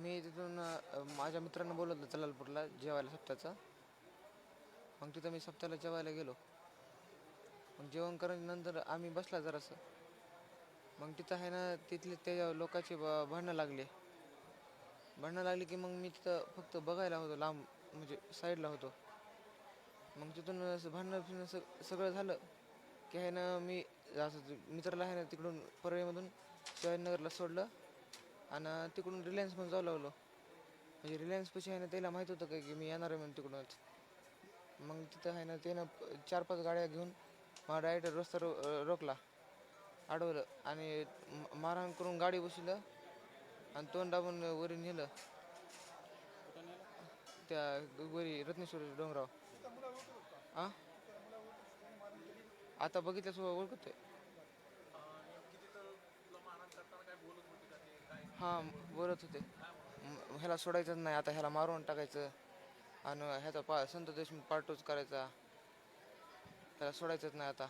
मी तिथून माझ्या मित्रांना बोलवलं जलालपूरला जेवायला सप्त्याचं मग तिथं मी सप्त्याला जेवायला गेलो. मग जेवण करण्यानंतर आम्ही बसला जरासं. मग तिथं आहे ना तिथले त्या लोकांचे ब- भांडणं लागले. भांडणं लागली की मग मी तिथं फक्त बघायला होतो लांब म्हणजे साईडला होतो. मग तिथून असं भांडणं फिरणं सगळं झालं की आहे ना मी असं मित्राला आहे ना तिकडून परळीमधून शिवाजीनगरला सोडलं. आणि तिकडून रिलायन्समध्ये जाऊ लागलो. म्हणजे रिलायन्सपाशी आहे ना त्याला माहीत होतं काय की मी येणार आहे म्हणून तिकडूनच. मग तिथं आहे ना त्यानं चार पाच गाड्या घेऊन मला डायरेक्ट रस्ता रो रोखला. अडवलं आणि म- मारहाण करून गाडी बसवलं आणि तोंड दाबून वरी नेलं. त्या वरी रत्नेश्वर डोंगराव. आ? आता बघितल्यासोबत ओळखतोय हां बोलत होते. ह्याला सोडायचंच नाही आता ह्याला मारून टाकायचं. आणि ह्याचा पा संत देशमुख पार्टोच करायचा. त्याला सोडायचंच नाही आता?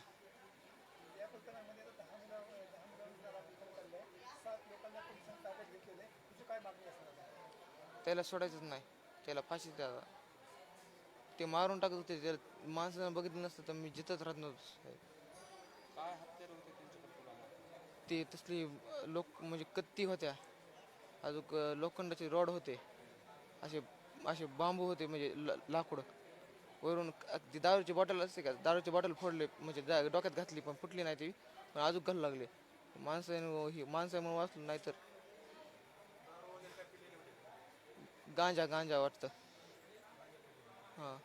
त्याला सोडायचंच नाही. त्याला फाशी द्या ते मारून टाकत होते त्याला माणसानं बघितलं नसतं तर मी जिथंच राहत नव्हतो ते तसली लोक म्हणजे कत्ती होत्या. अजून लोखंडाचे रॉड होते. असे असे बांबू होते म्हणजे ल- लाकूड. वरून ती दारूची बॉटल असते का दारूची बॉटल फोडले म्हणजे दा- डोक्यात घातली पण फुटली नाही ती पण अजून घालू लागले. माणसं ही माणसामुळे वाचलं नाही तर. गांजा गांजा वाटतं. हां.